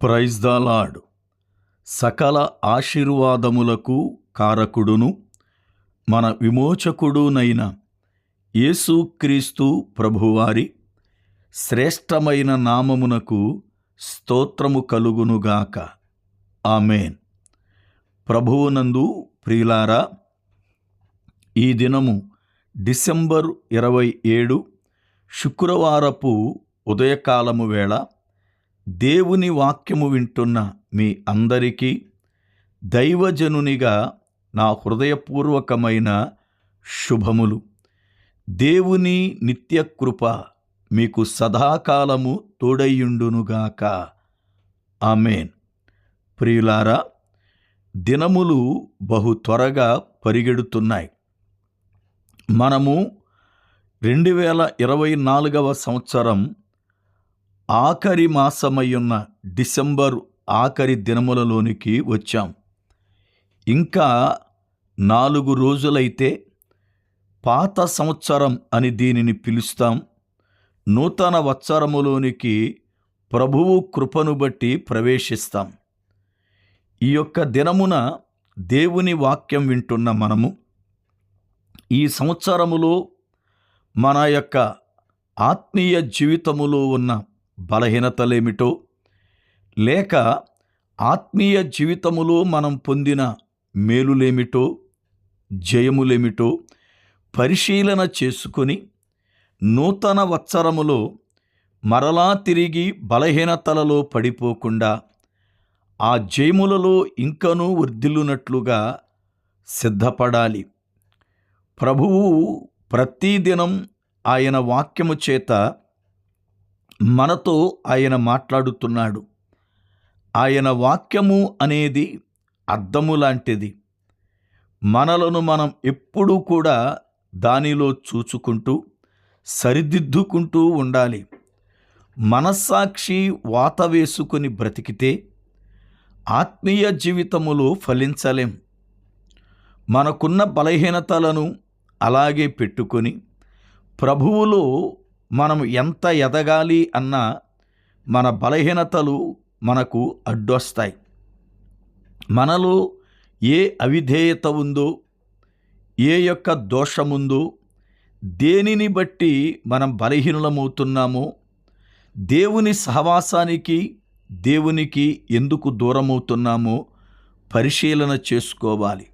Praise the lord సకల ఆశీర్వాదములకు కారకుడును మన విమోచకుడునైన యేసుక్రీస్తు ప్రభువారి శ్రేష్టమైన నామమునకు స్తోత్రము కలుగునుగాక ఆమెన్. ప్రభువునందు ప్రియులారా ఈ దినము డిసెంబర్ ఇరవై ఏడు శుక్రవారపు ఉదయకాలము వేళ దేవుని వాక్యము వింటున్న మీ అందరికీ దైవజనునిగా నా హృదయపూర్వకమైన శుభములు. దేవుని నిత్యకృప మీకు సదాకాలము తోడయ్యుండునుగాక. ఆమెన్. ప్రియులారా దినములు బహు త్వరగా పరిగెడుతున్నాయి. మనము రెండు వేల ఇరవై నాలుగవ సంవత్సరం ఆఖరి మాసమయ్యున్న డిసెంబర్ ఆఖరి దినములలోనికి వచ్చాం. ఇంకా నాలుగు రోజులైతే పాత సంవత్సరం అని దీనిని పిలుస్తాం. నూతన వత్సరములోనికి ప్రభువు కృపను బట్టి ప్రవేశిస్తాం. ఈ యొక్క దినమున దేవుని వాక్యం వింటున్న మనము ఈ సంవత్సరములో మన యొక్క ఆత్మీయ జీవితములో ఉన్న బలహీనతలేమిటో? లేక ఆత్మీయ జీవితములో మనం పొందిన మేలులేమిటో? జయములేమిటో? పరిశీలన చేసుకొని నూతన వత్సరములో మరలా తిరిగి బలహీనతలలో పడిపోకుండా ఆ జయములలో ఇంకనూ వర్ధిల్లునట్లుగా సిద్ధపడాలి. ప్రభువు ప్రతిదినం ఆయన వాక్యము చేత మనతో ఆయన మాట్లాడుతున్నాడు. ఆయన వాక్యము అనేది అర్థము లాంటిది. మనలను మనం ఎప్పుడూ కూడా దానిలో చూచుకుంటూ సరిదిద్దుకుంటూ ఉండాలి. మనస్సాక్షి వాత వేసుకొని బ్రతికితే ఆత్మీయ జీవితములో ఫలించలేం. మనకున్న బలహీనతలను అలాగే పెట్టుకొని ప్రభువులో మనం ఎంత ఎదగాలి అన్న మన బలహీనతలు మనకు అడ్డొస్తాయి. మనలో ఏ అవిధేయత ఉందో ఏ యొక్క దోషముందో దేనిని బట్టి మనం బలహీనమవుతున్నామో దేవుని సహవాసానికి దేవునికి ఎందుకు దూరమవుతున్నామో పరిశీలన చేసుకోవాలి.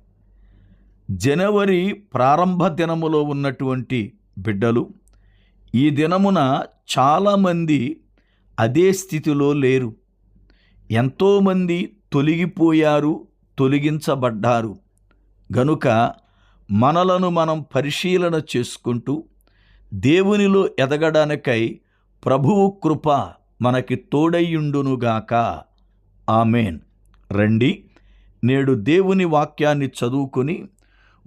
జనవరి ప్రారంభ దినములో ఉన్నటువంటి బిడ్డలు ఈ దినమున చాలామంది అదే స్థితిలో లేరు. ఎంతోమంది తొలగిపోయారు తొలగించబడ్డారు. గనుక మనలను మనం పరిశీలన చేసుకుంటూ దేవునిలో ఎదగడానికై ప్రభువు కృప మనకి తోడయ్యుండునుగాక. ఆమెన్. రండి నేడు దేవుని వాక్యాన్ని చదువుకొని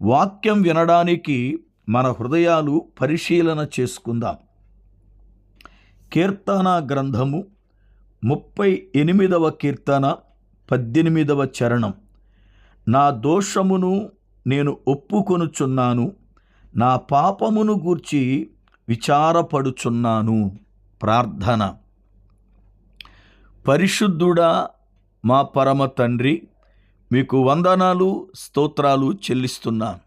వాక్యం వినడానికి మన హృదయాలు పరిశీలన చేసుకుందాం. కీర్తన గ్రంథము ముప్పై ఎనిమిదవ కీర్తన పద్దెనిమిదవ చరణం. నా దోషమును నేను ఒప్పుకొనుచున్నాను నా పాపమును గూర్చి విచారపడుచున్నాను. ప్రార్థన. పరిశుద్ధుడా మా పరమ తండ్రి మీకు వందనాలు స్తోత్రాలు చెల్లిస్తున్నాను.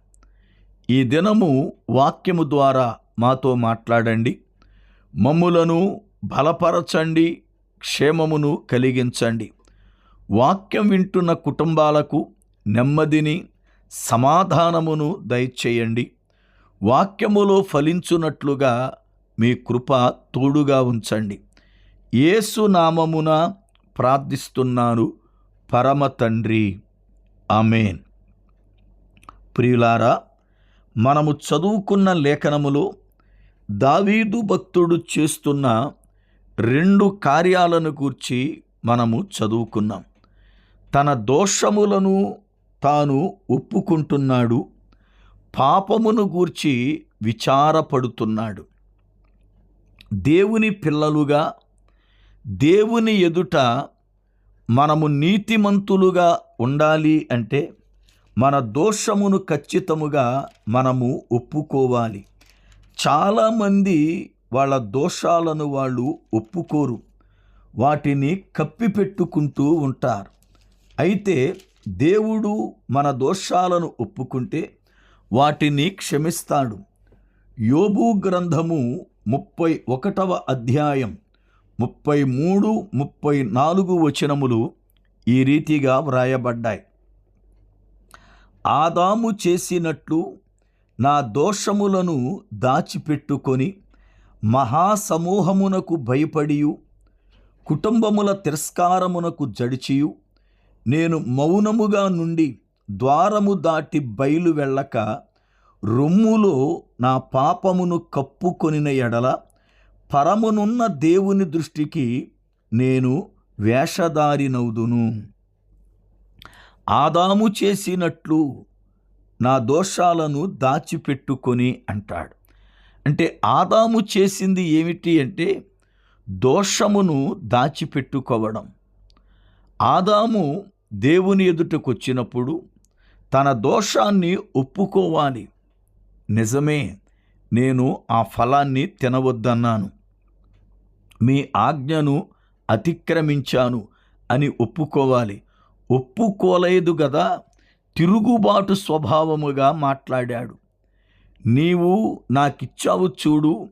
ఈ దినము వాక్యము ద్వారా మాతో మాట్లాడండి. మమ్ములను బలపరచండి క్షేమమును కలిగించండి. వాక్యం వింటున్న కుటుంబాలకు నెమ్మదిని సమాధానమును దయచేయండి. వాక్యములో ఫలించున్నట్లుగా మీ కృప తోడుగా ఉంచండి. యేసు నామమున ప్రార్థిస్తున్నాను పరమ తండ్రి. ఆమెన్. ప్రియులారా మనము చదువుకున్న లేఖనములో దావీదు భక్తుడు చేస్తున్న రెండు కార్యాలను గూర్చి మనము చదువుకున్నాం. తన దోషములను తాను ఒప్పుకుంటున్నాడు పాపమును గూర్చి విచారపడుతున్నాడు. దేవుని పిల్లలుగా దేవుని ఎదుట మనము నీతిమంతులుగా ఉండాలి అంటే మన దోషమును ఖచ్చితముగా మనము ఒప్పుకోవాలి. చాలామంది వాళ్ళ దోషాలను వాళ్ళు ఒప్పుకోరు. వాటిని కప్పిపెట్టుకుంటూ ఉంటారు. అయితే దేవుడు మన దోషాలను ఒప్పుకుంటే వాటిని క్షమిస్తాడు. యోబు గ్రంథము ముప్పై ఒకటవ అధ్యాయం ముప్పై మూడు ముప్పై నాలుగు వచనములు ఈ రీతిగా వ్రాయబడ్డాయి. ఆదాము చేసినట్లు నా దోషములను దాచిపెట్టుకొని మహాసమూహమునకు భయపడియు కుటుంబముల తిరస్కారమునకు జడిచియు. నేను మౌనముగా నుండి ద్వారము దాటి బయలు వెళ్ళక రొమ్ములో నా పాపమును కప్పుకొనిన ఎడల పరమునున్న దేవుని దృష్టికి నేను వేషధారినవుదును ఆదాము చేసినట్లు నా దోషాలను దాచిపెట్టుకొని అంటాడు. అంటే ఆదాము చేసింది ఏమిటి అంటే దోషమును దాచిపెట్టుకోవడం. ఆదాము దేవుని ఎదుటకొచ్చినప్పుడు తన దోషాన్ని ఒప్పుకోవాలి. నిజమే నేను ఆ ఫలాన్ని తినవద్దన్నాను. మీ ఆజ్ఞను అతిక్రమించాను అని ఒప్పుకోవాలి. ఒప్పుకోలేదు గదా తిరుగుబాటు స్వభావముగా మాట్లాడాడు. నీవు నాకిచ్చావు చూడు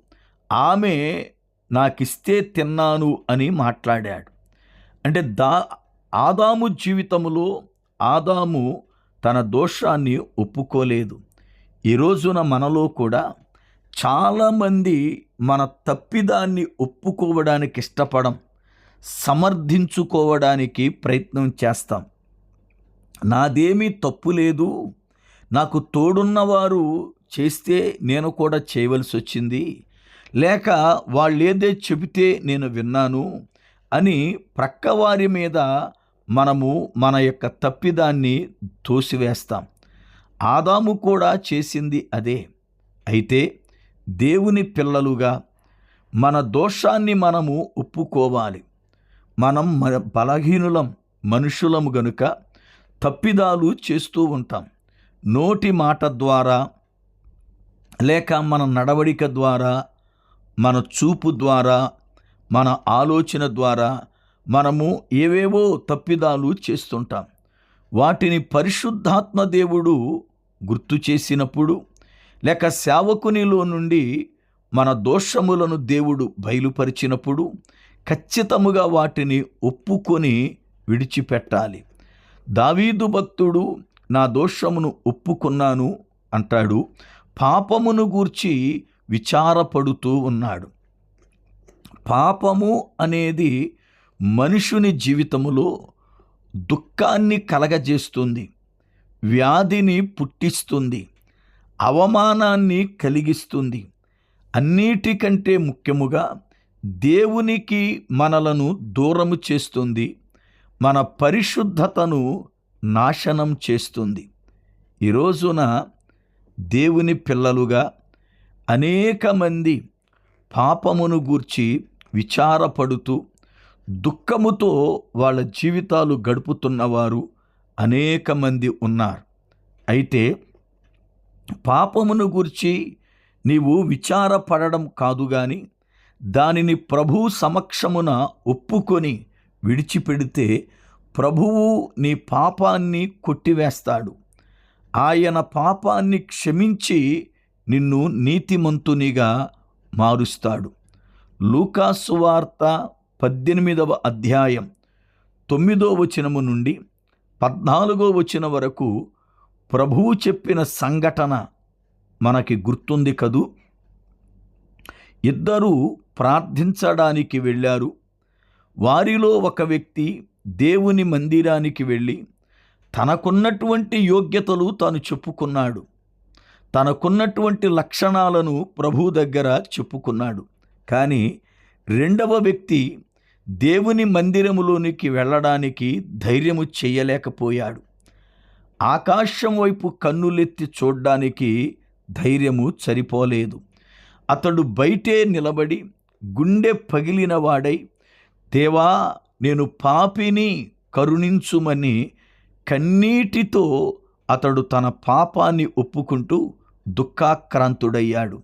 ఆమె నాకిస్తే తిన్నాను అని మాట్లాడాడు. అంటే దా ఆదాము జీవితంలో ఆదాము తన దోషాన్ని ఒప్పుకోలేదు. ఈ రోజున మనలో కూడా చాలామంది మన తప్పిదాన్ని ఒప్పుకోవడానికి ఇష్టపడం సమర్థించుకోవడానికి ప్రయత్నం చేస్తాం. నాదేమీ తప్పు లేదు. నాకు తోడున్నవారు చేస్తే నేను కూడా చేయవలసి వచ్చింది. లేక వాళ్ళేదే చెబితే నేను విన్నాను అని ప్రక్కవారి మీద మనము మన యొక్క తప్పిదాన్ని తోసివేస్తాం. ఆదాము కూడా చేసింది అదే. అయితే దేవుని పిల్లలుగా మన దోషాన్ని మనము ఒప్పుకోవాలి. మనం మన బలహీనులం మనుషులము గనుక తప్పిదాలు చేస్తూ ఉంటాం. నోటి మాట ద్వారా లేక మన నడవడిక ద్వారా మన చూపు ద్వారా మన ఆలోచన ద్వారా మనము ఏవేవో తప్పిదాలు చేస్తుంటాం. వాటిని పరిశుద్ధాత్మ దేవుడు గుర్తు చేసినప్పుడు లేక సేవకునిలో నుండి మన దోషములను దేవుడు బయలుపరిచినప్పుడు ఖచ్చితముగా వాటిని ఒప్పుకొని విడిచిపెట్టాలి. దావీదు భక్తుడు నా దోషమును ఒప్పుకున్నాను అంటాడు. పాపమును గూర్చి విచారపడుతూ ఉన్నాడు. పాపము అనేది మనుషుని జీవితములో దుఃఖాన్ని కలగజేస్తుంది వ్యాధిని పుట్టిస్తుంది అవమానాన్ని కలిగిస్తుంది. అన్నిటికంటే ముఖ్యముగా దేవునికి మనలను దూరము చేస్తుంది మన పరిశుద్ధతను నాశనం చేస్తుంది. ఈ రోజున దేవుని పిల్లలుగా అనేక మంది పాపమును గూర్చి విచారపడుతూ దుఃఖముతో వాళ్ళ జీవితాలు గడుపుతున్నవారు అనేక మంది ఉన్నారు. అయితే పాపమును గూర్చి నీవు విచారపడడం కాదు కానీ దానిని ప్రభు సమక్షమున ఒప్పుకొని విడిచిపెడితే ప్రభువు నీ పాపాన్ని కొట్టివేస్తాడు. ఆయన పాపాన్ని క్షమించి నిన్ను నీతిమంతునిగా మారుస్తాడు. లూకాసు వార్త పద్దెనిమిదవ అధ్యాయం తొమ్మిదో వచనము నుండి పద్నాలుగో వచనం వరకు ప్రభువు చెప్పిన సంఘటన మనకి గుర్తుంది కదూ? ఇద్దరూ ప్రార్థించడానికి వెళ్ళారు. వారిలో ఒక వ్యక్తి దేవుని మందిరానికి వెళ్ళి తనకున్నటువంటి యోగ్యతలు తాను చెప్పుకున్నాడు. తనకున్నటువంటి లక్షణాలను ప్రభు దగ్గర చెప్పుకున్నాడు. కానీ రెండవ వ్యక్తి దేవుని మందిరములోనికి వెళ్ళడానికి ధైర్యము చేయలేకపోయాడు. ఆకాశం వైపు కన్నులెత్తి చూడ్డానికి ధైర్యము సరిపోలేదు. అతడు బయటే నిలబడి గుండె పగిలిన వాడై దేవా నేను పాపిని కరుణించుమని కన్నీటితో అతడు తన పాపాన్ని ఒప్పుకుంటూ దుఃఖాక్రాంతుడయ్యాడు.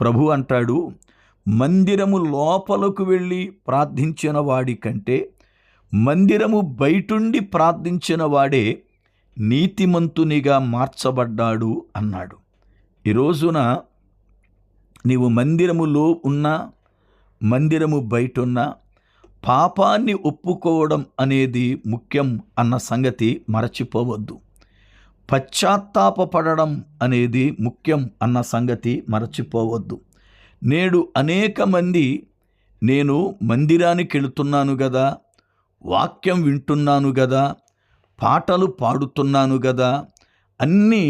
ప్రభు అంటాడు మందిరము లోపలకు వెళ్ళి ప్రార్థించిన వాడి కంటే మందిరము బయటుండి ప్రార్థించిన వాడే నీతిమంతునిగా మార్చబడ్డాడు అన్నాడు. ఈ రోజున నీవు మందిరములో ఉన్నా మందిరము బయటున్న పాపాన్ని ఒప్పుకోవడం అనేది ముఖ్యం అన్న సంగతి మరచిపోవద్దు. పశ్చాత్తాపపడడం అనేది ముఖ్యం అన్న సంగతి మరచిపోవద్దు. నేడు అనేక మంది నేను మందిరానికి వెళుతున్నాను కదా వాక్యం వింటున్నాను కదా పాటలు పాడుతున్నాను కదా అన్నీ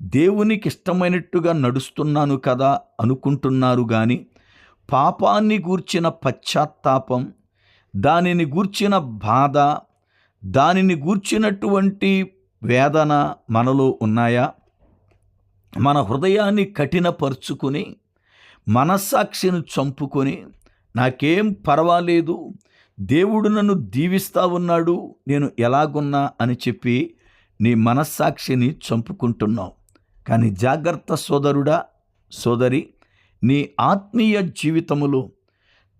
దేవునికి ఇష్టమైనట్టుగా నడుస్తున్నాను కదా అనుకుంటున్నారు కానీ పాపాన్ని గూర్చిన పశ్చాత్తాపం దానిని గూర్చిన బాధ దానిని గూర్చినటువంటి వేదన మనలో ఉన్నాయా? మన హృదయాన్ని కఠినపరుచుకుని మనస్సాక్షిని చంపుకొని నాకేం పర్వాలేదు దేవుడు నన్ను దీవిస్తా ఉన్నాడు నేను ఎలాగున్నా అని చెప్పి నీ మనస్సాక్షిని చంపుకుంటున్నావు. కానీ జాగ్రత్త సోదరుడా సోదరి నీ ఆత్మీయ జీవితములో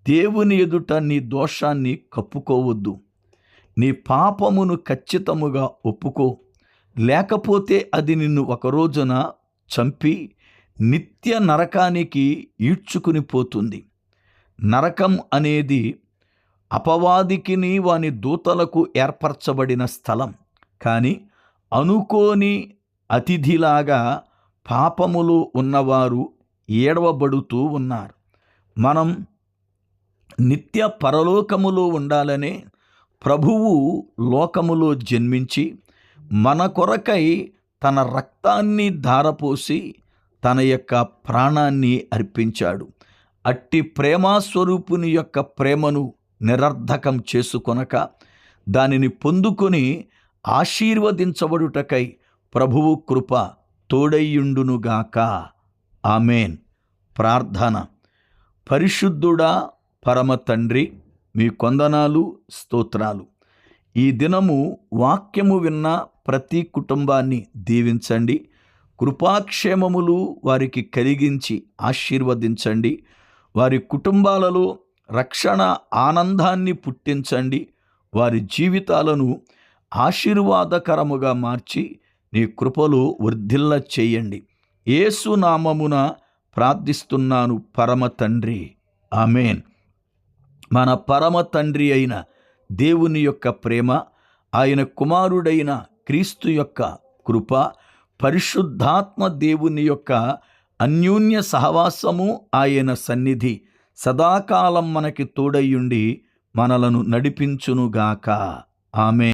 దేవుని ఎదుట నీ దోషాన్ని కప్పుకోవద్దు. నీ పాపమును ఖచ్చితముగా ఒప్పుకో. లేకపోతే అది నిన్ను ఒక రోజున చంపి నిత్య నరకానికి ఈడ్చుకుని పోతుంది. నరకం అనేది అపవాదికిని వాని దూతలకు ఏర్పరచబడిన స్థలం. కానీ అనుకోని అతిథిలాగా పాపములు ఉన్నవారు ఏడవబడుతూ ఉన్నారు. మనం నిత్య పరలోకములో ఉండాలనే ప్రభువు లోకములో జన్మించి మన కొరకై తన రక్తాన్ని ధారపోసి తన యొక్క ప్రాణాన్ని అర్పించాడు. అట్టి ప్రేమాస్వరూపుని యొక్క ప్రేమను నిరర్ధకం చేసుకొనక దానిని పొందుకొని ఆశీర్వదించబడుటకై ప్రభువు కృప తోడయ్యుండునుగాక. ఆమెన్. ప్రార్థన. పరిశుద్ధుడా పరమ తండ్రి మీ కొందనాలు స్తోత్రాలు. ఈ దినము వాక్యము విన్న ప్రతి కుటుంబాన్ని దీవించండి. కృపాక్షేమములు వారికి కలిగించి ఆశీర్వదించండి. వారి కుటుంబాలలో రక్షణ ఆనందాన్ని పుట్టించండి. వారి జీవితాలను ఆశీర్వాదకరముగా మార్చి నీ కృపలో వర్ధిల్ల చేయండి. ఏసునామమున ప్రార్థిస్తున్నాను పరమ తండ్రి. ఆమెన్. మన పరమ తండ్రి అయిన దేవుని యొక్క ప్రేమ ఆయన కుమారుడైన క్రీస్తు యొక్క కృప పరిశుద్ధాత్మ దేవుని యొక్క అన్యోన్య సహవాసము ఆయన సన్నిధి సదాకాలం మనకి తోడయ్యుండి మనలను నడిపించునుగాక. ఆమె